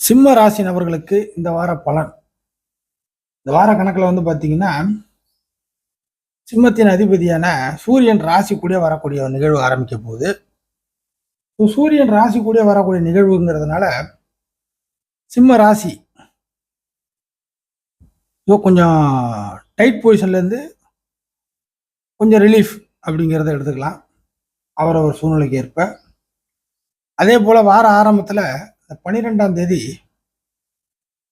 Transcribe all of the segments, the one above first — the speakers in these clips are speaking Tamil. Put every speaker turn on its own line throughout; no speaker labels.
சிம்ம ராசி நபர்களுக்கு இந்த வார பலன். இந்த வார கணக்கில் வந்து பார்த்தீங்கன்னா சிம்மத்தின் அதிபதியான சூரியன் ராசி கூட வரக்கூடிய ஒரு நிகழ்வு ஆரம்பிக்க போகுது. சூரியன் ராசி கூட வரக்கூடிய நிகழ்வுங்கிறதுனால சிம்ம ராசி ஸோ கொஞ்சம் டைட் பொசிஷன்லேருந்து கொஞ்சம் ரிலீஃப் அப்படிங்கிறத எடுத்துக்கலாம். அவரவர் சூழ்நிலைக்கு ஏற்ப. அதே போல் வார ஆரம்பத்தில் பன்னிரெண்டாம் தேதி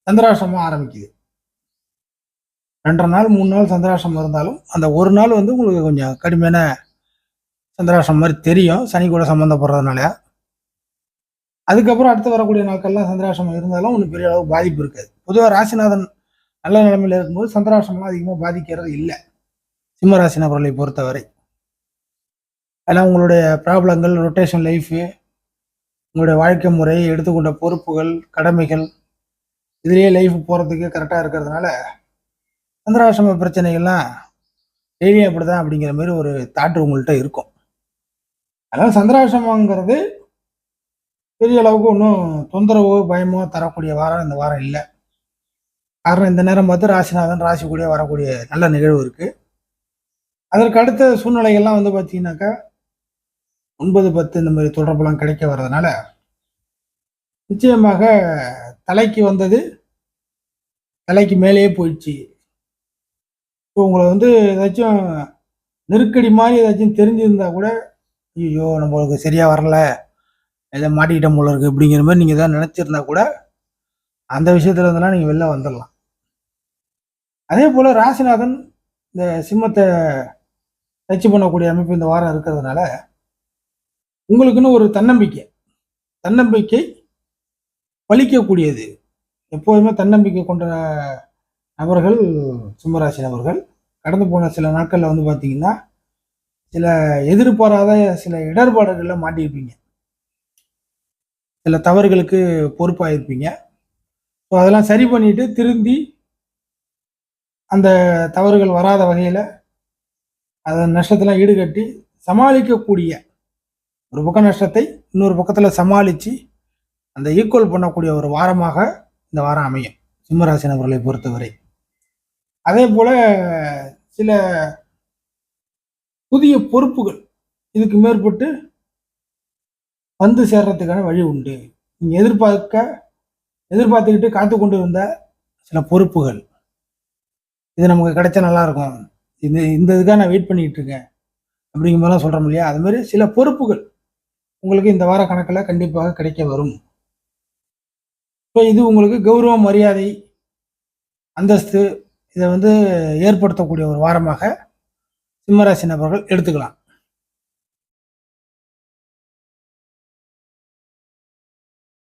சந்திராசிரமம் ஆரம்பிக்குது. ரெண்டரை நாள் மூணு நாள் சந்திராசிரமம் இருந்தாலும் அந்த ஒரு நாள் வந்து உங்களுக்கு கொஞ்சம் கடுமையான சந்திராசிரமம் மாதிரி தெரியும். சனி கூட சம்மந்தப்படுறதுனால அதுக்கப்புறம் அடுத்து வரக்கூடிய நாட்கள்லாம் சந்திராசிரமம் இருந்தாலும் ஒன்றும் பெரிய அளவு பாதிப்பு இருக்காது. பொதுவாக ராசிநாதன் நல்ல நிலைமையில் இருக்கும்போது சந்திராசிரமம்லாம் அதிகமாக பாதிக்கிறது இல்லை. சிம்ம நபர்களை பொறுத்தவரை. அதெல்லாம் உங்களுடைய ப்ராப்ளங்கள் ரொட்டேஷன் லைஃபு உங்களுடைய வாழ்க்கை முறை எடுத்துக்கொண்ட பொறுப்புகள் கடமைகள் இதுலேயே லைஃப் போகிறதுக்கு கரெக்டாக இருக்கிறதுனால சந்திராசிரம பிரச்சனைகள்லாம் டெய்லியும் அப்படி தான் அப்படிங்கிற மாதிரி ஒரு தாட்டு உங்கள்கிட்ட இருக்கும். அதனால் சந்திராசிரமங்கிறது பெரிய அளவுக்கு ஒன்றும் தொந்தரவோ பயமோ தரக்கூடிய வாரம் இந்த வாரம் இல்லை. காரணம் இந்த நேரம் பார்த்து ராசிநாதன் ராசி கூட வரக்கூடிய நல்ல நிகழ்வு இருக்குது அதற்கு அடுத்த சூழ்நிலைகள்லாம் வந்து பார்த்தீங்கன்னாக்கா ஒன்பது பத்து இந்த மாதிரி தொடர்புலாம் கிடைக்க வர்றதுனால நிச்சயமாக தலைக்கு வந்தது தலைக்கு மேலேயே போயிடுச்சு. ஸோ உங்களை வந்து ஏதாச்சும் நெருக்கடி மாதிரி ஏதாச்சும் தெரிஞ்சிருந்தா கூட ஐயோ நம்மளுக்கு சரியாக வரல எதை மாட்டிக்கிட்டோம் போல இருக்குது அப்படிங்கிற மாதிரி நீங்கள் எதாவது நினச்சிருந்தா கூட அந்த விஷயத்துல இருந்தெல்லாம் நீங்கள் வெளில வந்துடலாம். அதே போல் ராசிநாதன் இந்த சிம்மத்தை டச் பண்ணக்கூடிய அமைப்பு இந்த வாரம் இருக்கிறதுனால உங்களுக்குன்னு ஒரு தன்னம்பிக்கை. தன்னம்பிக்கை பலிக்கக்கூடியது எப்போதுமே தன்னம்பிக்கை கொண்ட நபர்கள் சிம்மராசி நபர்கள். கடந்து போன சில நாட்களில் வந்து பார்த்தீங்கன்னா சில எதிர்பாராத சில இடர்பாடுகளில் மாட்டியிருப்பீங்க. சில தவறுகளுக்கு பொறுப்பாயிருப்பீங்க. ஸோ அதெல்லாம் சரி பண்ணிட்டு திருந்தி அந்த தவறுகள் வராத வகையில் அதன் நஷ்டத்தெல்லாம் ஈடுகட்டி சமாளிக்கக்கூடிய ஒரு பக்க நஷ்டத்தை இன்னொரு பக்கத்தில் சமாளித்து அந்த ஈக்குவல் பண்ணக்கூடிய ஒரு வாரமாக இந்த வாரம் அமையும் சிம்மராசி நபர்களை பொறுத்தவரை. அதே போல் சில புதிய பொறுப்புகள் இதுக்கு மேற்பட்டு வந்து சேர்றதுக்கான வழி உண்டு. நீங்கள் எதிர்பார்க்க எதிர்பார்த்துக்கிட்டு காத்து கொண்டு இருந்த சில பொறுப்புகள். இது நமக்கு கிடைச்சா நல்லாயிருக்கும் இது இந்த இந்த இதுக்காக நான் வெயிட் பண்ணிக்கிட்டு இருக்கேன். அப்படிங்கிற மாதிரிலாம் சொல்கிறோம் இல்லையா? அது மாதிரி சில பொறுப்புகள். உங்களுக்கு இந்த வார கணக்கில் கண்டிப்பாக கிடைக்க வரும். இப்போ இது உங்களுக்கு கௌரவ மரியாதை அந்தஸ்து இதை வந்து ஏற்படுத்தக்கூடிய ஒரு வாரமாக சிம்மராசி நபர்கள் எடுத்துக்கலாம்.